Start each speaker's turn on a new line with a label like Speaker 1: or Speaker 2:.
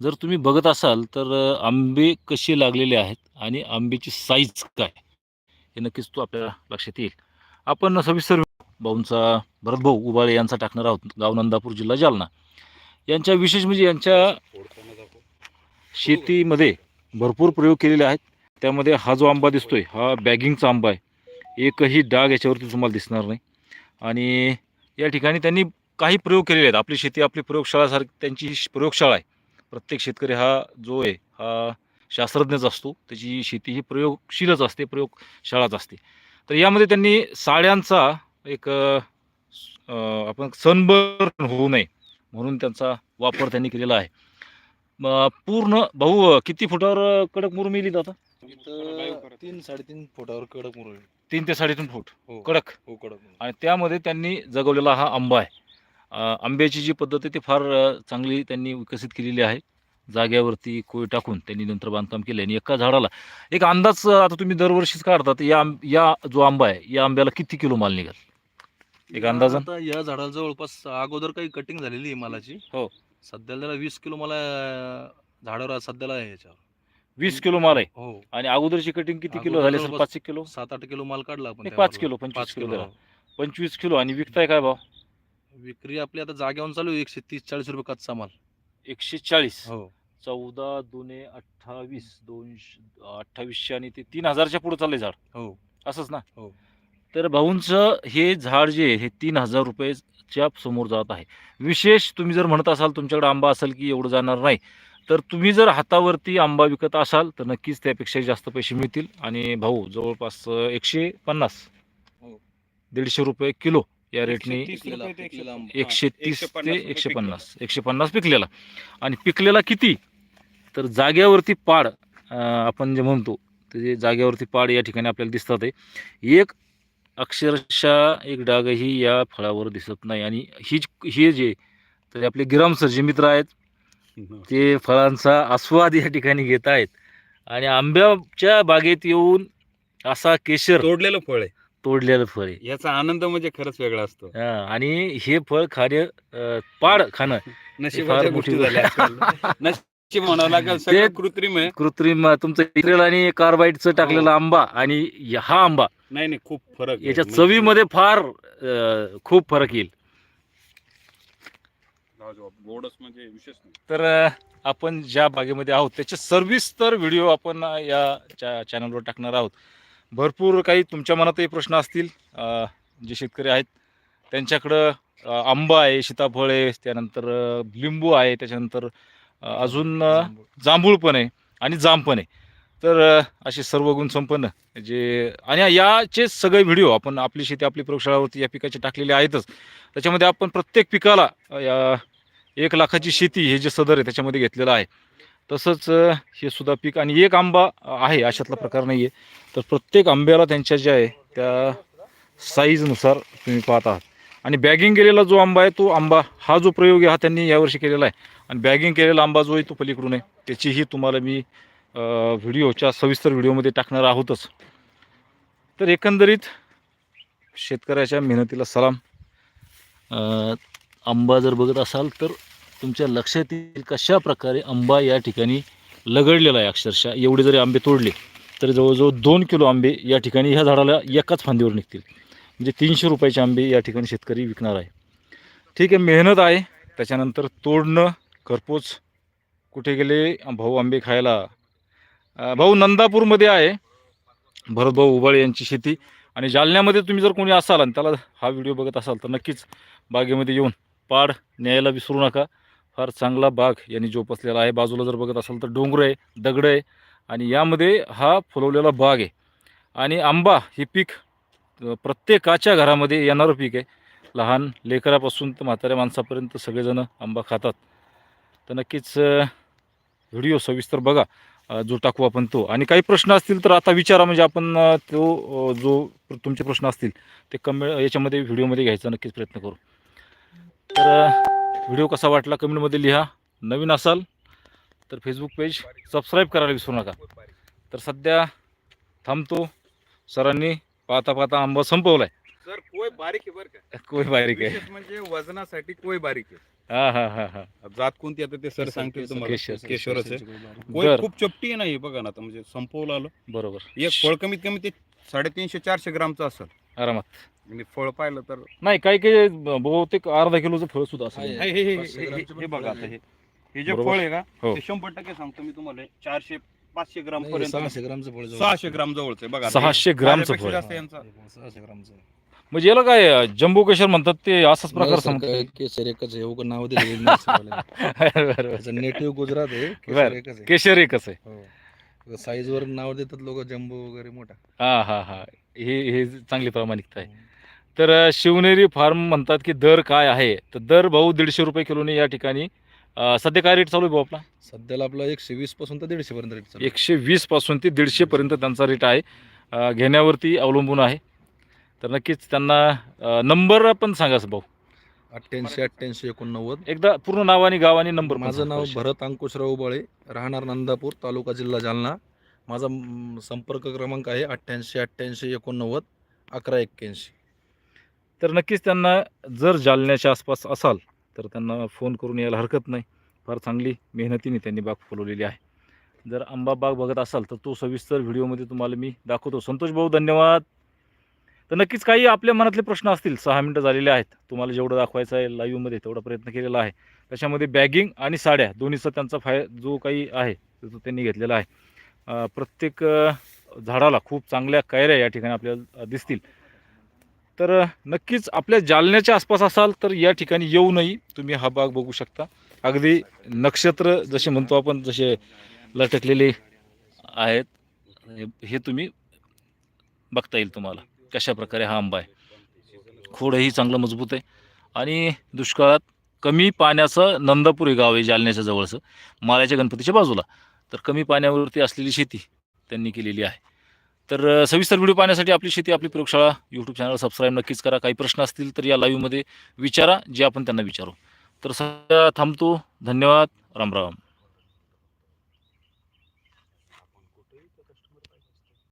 Speaker 1: जर तुम्ही बघत असाल तर आंबे कसे लागलेले आहेत आणि आंब्याची साईज काय हे नक्कीच तो आपल्याला लक्षात येईल. आपण सविस्तर भाऊंचा भरत भाऊ उबाळे यांचा टाकणार आहोत गाव नंदापूर जिल्हा जालना. यांच्या विशेष म्हणजे यांच्या शेतीमध्ये भरपूर प्रयोग केलेले आहेत. त्यामध्ये हा जो आंबा दिसतोय हा बॅगिंगचा आंबा आहे. एकही डाग याच्यावरती तुम्हाला दिसणार नाही. आणि या ठिकाणी त्यांनी काही प्रयोग केलेले आहेत. आपली शेती आपली प्रयोगशाळासारखी त्यांची प्रयोगशाळा आहे. प्रत्येक शेतकरी हा जो आहे हा शास्त्रज्ञच असतो. त्याची शेती ही प्रयोगशीलच असते प्रयोगशाळाच असते. तर यामध्ये त्यांनी साड्यांचा एक आपण सनबर्न होऊ नये म्हणून त्यांचा वापर त्यांनी केलेला आहे. म, पूर्ण भाऊ किती फुटावर कडक मुरुम येईल आता
Speaker 2: तीन साडेतीन फुटावर कडक मुरळी
Speaker 1: तीन ते साडेतीन फूट.
Speaker 2: हो.
Speaker 1: कडक.
Speaker 2: हो कडक.
Speaker 1: आणि त्यामध्ये त्यांनी जगवलेला हा आंबा आहे. आंब्याची जी पद्धत आहे ती फार चांगली त्यांनी विकसित केलेली आहे. जाग्यावरती कोय टाकून त्यांनी नंतर बांधकाम केलं आणि एका झाडाला. एक अंदाज आता तुम्ही दरवर्षीच काढतात या आंब- या जो आंबा आहे या आंब्याला किती किलो माल निघाल? एक अंदाजन?
Speaker 2: आता या झाडाला जवळपास अगोदर काही कटिंग झालेली आहे मालाची.
Speaker 1: हो.
Speaker 2: सध्याला त्याला वीस किलो मला झाडावर सध्याला आहे याच्यावर.
Speaker 1: वीस किलो माल आहे?
Speaker 2: हो.
Speaker 1: आणि अगोदरची कटिंग किती किलो झाली सर पाच एक किलो?
Speaker 2: सात आठ किलो माल काढला आपण
Speaker 1: पाच. किलो, पंचवीस
Speaker 2: पाच
Speaker 1: किलो धरा. पंचवीस किलो आणि विकताय काय भाव?
Speaker 2: विक्री आपली आता जागेवर चालू आहे एकशे तीस चाळीस रुपये कच्चा माल.
Speaker 1: एकशे चाळीस?
Speaker 2: हो.
Speaker 1: चौदा दोने अठ्ठावीस दोनशे अठ्ठावीसशे आणि ते तीन हजारच्या पुढे चाललंय झाड.
Speaker 2: हो.
Speaker 1: असंच ना?
Speaker 2: हो.
Speaker 1: तर भाऊंचं हे झाड जे आहे हे तीन हजार रुपयाच्या समोर जात आहे. विशेष तुम्ही जर म्हणत असाल तुमच्याकडे आंबा असेल की एवढं जाणार नाही तर तुम्ही जर हातावरती आंबा विकत असाल तर नक्कीच त्यापेक्षा जास्त पैसे मिळतील. आणि भाऊ जवळपास एकशे पन्नास
Speaker 2: हो.
Speaker 1: दीडशे रुपये किलो या रेटने
Speaker 3: एकशे तीस ते.
Speaker 1: एकशे तीस
Speaker 3: एकशे
Speaker 1: ते
Speaker 3: पन्नास
Speaker 1: एकशे. पन्नास. एकशे पन्नास पिकलेला. आणि पिकलेला किती? तर जाग्यावरती पाड आपण जे म्हणतो ते जे जाग्यावरती पाड या ठिकाणी आपल्याला दिसतात आहे. एक अक्षरशः एक डागही या फळावर दिसत नाही. आणि ही जी- हे जे तर आपले गिराम सर जे मित्र आहेत ते फळांचा आस्वाद या ठिकाणी घेत आहेत. आणि आंब्याच्या बागेत येऊन असा केशर
Speaker 3: तोडलेलं फळ आहे.
Speaker 1: तोडलेलं फळ आहे.
Speaker 3: याचा आनंद म्हणजे खरंच वेगळा असतो.
Speaker 1: हा, आणि हे फळ खाणे अं, पाड खाणं
Speaker 3: नशिबाच्या
Speaker 1: मोठी
Speaker 3: गोष्टी झाल्या आजकाल. नशीब म्हणावं लागेल सगळं कृत्रिम आहे.
Speaker 1: कृत्रिम अं, तुमचं इथेल आणि कार्बाईडचं टाकलेला आंबा आणि हा आंबा.
Speaker 3: नाही नाही खूप फरक आहे.
Speaker 1: याच्या
Speaker 3: म्हणजे-
Speaker 1: चवीमध्ये फार अं, खूप फरक येईल.
Speaker 3: गोडच म्हणजे विशेष नाही.
Speaker 1: तर अं, आपण ज्या बागेमध्ये आहोत त्याचे सविस्तर व्हिडिओ आपण अं, या चा चॅनलवर टाकणार आहोत. भरपूर काही तुमच्या मनातही प्रश्न असतील. जे शेतकरी आहेत त्यांच्याकडं आंबा आहे सीताफळ आहे त्यानंतर लिंबू आहे त्याच्यानंतर अजून जांभूळ. पण आहे आणि जाम पण आहे. तर असे सर्व गुण संपन्न. जे आणि याचे सगळे व्हिडिओ आपण आपली शेती आपली प्रयोगशाळावरती या पिकाचे टाकलेले आहेतच. त्याच्यामध्ये आपण प्रत्येक पिकाला या एक लाखाची शेती हे जे सदर आहे त्याच्यामध्ये घेतलेलं आहे. तसंच हे सुद्धा पीक आणि एक आंबा आहे अशातला प्रकार नाही आहे तर प्रत्येक आंब्याला त्यांच्या ज्या आहे त्या साईजनुसार तुम्ही पाहत आहात. आणि बॅगिंग केलेला जो आंबा आहे तो आंबा हा जो प्रयोग आहे हा त्यांनी यावर्षी केलेला आहे. आणि बॅगिंग केलेला आंबा जो आहे तो पलीकडून आहे. त्याचीही तुम्हाला मी व्हिडिओच्या सविस्तर व्हिडिओमध्ये टाकणार आहोतच. तर एकंदरीत शेतकऱ्याच्या मेहनतीला सलाम. आंबा जर बघत असाल तर तुमच्या लक्षात येईल कशा प्रकारे आंबा या ठिकाणी लगडलेला आहे अक्षरशः. एवढे जरी आंबे तोडले तर जवळजवळ दोन किलो आंबे या ठिकाणी ह्या झाडाला एकाच फांदीवर निघतील. म्हणजे तीनशे रुपयाचे आंबे या ठिकाणी शेतकरी विकणार आहे. ठीक आहे मेहनत आहे. त्याच्यानंतर तोडणं घरपोच कुठे गेले? भाऊ आंबे खायला. भाऊ नंदापूरमध्ये आहे. भरतभाऊ उबाळे यांची शेती. आणि जालन्यामध्ये तुम्ही जर कोणी असाल आणि त्याला हा व्हिडिओ बघत असाल तर नक्कीच बागेमध्ये येऊन पाड न्यायला विसरू नका. फार चांगला बाग यांनी जोपासलेला आहे. बाजूला जर बघत असाल तर डोंगर आहे दगड आहे आणि यामध्ये हा फुलवलेला बाग आहे. आणि आंबा हे पीक प्रत्येकाच्या घरामध्ये येणारं पीक आहे. लहान लेकरापासून तर म्हाताऱ्या माणसापर्यंत सगळेजण आंबा खातात. तर नक्कीच व्हिडिओ सविस्तर बघा. जो टाकू आपण तो. आणि काही प्रश्न असतील तर आता विचारा. म्हणजे आपण तो जो तुमचे प्रश्न असतील ते कमे याच्यामध्ये व्हिडिओमध्ये घ्यायचा नक्कीच प्रयत्न करू. तर व्हिडिओ कसा वाटला कमेंटमध्ये लिहा. नवीन असाल तर फेसबुक पेज सबस्क्राईब करायला विसरू नका. तर सध्या थांबतो. सरांनी पाहता पाहता आंबा संपवलाय.
Speaker 3: सर कोय बारीक आहे बरं का?
Speaker 1: कोई बारीक आहे?
Speaker 3: विशेष म्हणजे वजनासाठी कोय बारीक आहे?
Speaker 1: हा हा हा हा.
Speaker 4: जात कोणती आता ते सर सांगतील तुम्हाला.
Speaker 1: केशर.
Speaker 4: केशरच आहे
Speaker 1: बर.
Speaker 4: वय खूप चपटी आहे नाही बघा ना आता म्हणजे संपवलं आलं.
Speaker 1: बरोबर.
Speaker 4: एक फळ कमीत कमी ते साडेतीनशे चारशे ग्रामचं असेल.
Speaker 1: आरामात.
Speaker 4: आणि फळ पाहिलं तर
Speaker 1: नाही काही काही बहुतेक अर्धा किलोचं फळ सुद्धा
Speaker 4: हे-
Speaker 1: असेल
Speaker 4: हे- हे- हे- हे- हे बघा
Speaker 2: फळ
Speaker 4: आता
Speaker 2: आहे.
Speaker 4: हे. हे जे
Speaker 1: बरोबर.
Speaker 4: फळ आहे का
Speaker 1: हो.
Speaker 4: ते शंभर टक्के सांगतो मी तुम्हाला चारशे पाचशे ग्राम पर्यंत.
Speaker 2: सहाशे ग्रामचं फळ जवळ
Speaker 4: सहाशे ग्राम जवळचं आहे बघा हे
Speaker 1: सहाशे ग्रामचं फळ
Speaker 4: जास्त यांचा.
Speaker 2: सहाशे ग्रामचं.
Speaker 1: म्हणजे याला काय जम्बो केशर म्हणतात ते असाच प्रकार
Speaker 2: काय केशर एकच आहे उगाच नाव नाही. त्याचं नेटिव्ह गुजरात आहे
Speaker 1: बरं.
Speaker 2: केशर एकच आहे.
Speaker 1: केशर एकच आहे.
Speaker 2: हो. साईज वर नाव देतात लोक जम्बो वगैरे मोठा.
Speaker 1: हा हा हा. हे हे चांगली प्रामाणिकता आहे. तर शिवनेरी फार्म म्हणतात की दर काय आहे? तर दर भाऊ दीडशे रुपये किलोने या ठिकाणी अ, सध्या काय रेट चालू आहे भाऊ आपला?
Speaker 2: सध्याला आपला एकशे वीसपासून तर दीडशे पर्यंत रेट चालू आहे.
Speaker 1: एकशे वीसपासून ते दीडशे पर्यंत त्यांचा रेट आहे. अ, घेण्यावरती अवलंबून आहे. तर नक्कीच त्यांना नंबर पण सांगा भाऊ.
Speaker 2: अठ्ठ्याऐंशी अठ्ठ्याऐंशी एकोणनव्वद.
Speaker 1: एकदा पूर्ण नाव आणि गाव आणि नंबर
Speaker 2: माझं. नाव भरत अंकुशराव उबाळे राहणार नंदापूर तालुका जिल्हा जालना. माझा म, संपर्क क्रमांक आहे अठ्ठ्याऐंशी अठ्ठ्याऐंशी एकोणनव्वद अकरा एक्क्याऐंशी.
Speaker 1: तर नक्कीच त्यांना जर जालन्याच्या आसपास असाल तर त्यांना फोन करून यायला हरकत नाही. फार चांगली मेहनतीने त्यांनी बाग फुलवलेली आहे. जर आंबा बाग बघत असाल तर तो सविस्तर व्हिडिओमध्ये तुम्हाला मी दाखवतो. संतोष भाऊ धन्यवाद. तर नक्कीच काही आपल्या मनातले प्रश्न असतील सहा मिनटं झालेले आहेत तुम्हाला जेवढं दाखवायचं आहे लाईव्हमध्ये तेवढा प्रयत्न केलेला आहे. त्याच्यामध्ये बॅगिंग आणि साड्या दोन्हीचा त्यांचा फाय जो काही आहे तो त्यांनी घेतलेला आहे. प्रत्येक झाडाला खूप चांगल्या कैऱ्या या ठिकाणी आपल्याला दिसतील. तर नक्कीच आपल्या जालन्याच्या आसपास असाल तर या ठिकाणी येऊनही तुम्ही हा बाग बघू शकता. अगदी नक्षत्र जसे म्हणतो आपण जसे लटकलेले आहेत. हे- हे तुम्ही बघता येईल तुम्हाला. कशा प्रकारे हा आंबा आहे? खोडही चांगलं मजबूत आहे. आणि दुष्काळात कमी पाण्याचं नंदापूर हे गाव आहे जालन्याच्या जवळचं. माळ्याच्या गणपतीच्या बाजूला. तर कमी पाण्यावरती असलेली शेती त्यांनी केलेली आहे. तर सविस्तर व्हिडिओ पाहण्यासाठी आपली शेती आपली प्रयोगशाळा यूट्यूब चॅनल सबस्क्राईब नक्कीच करा. काही प्रश्न असतील तर या लाईव्हमध्ये विचारा जे आपण त्यांना विचारू. तर सध्या थांबतो. धन्यवाद. राम राम.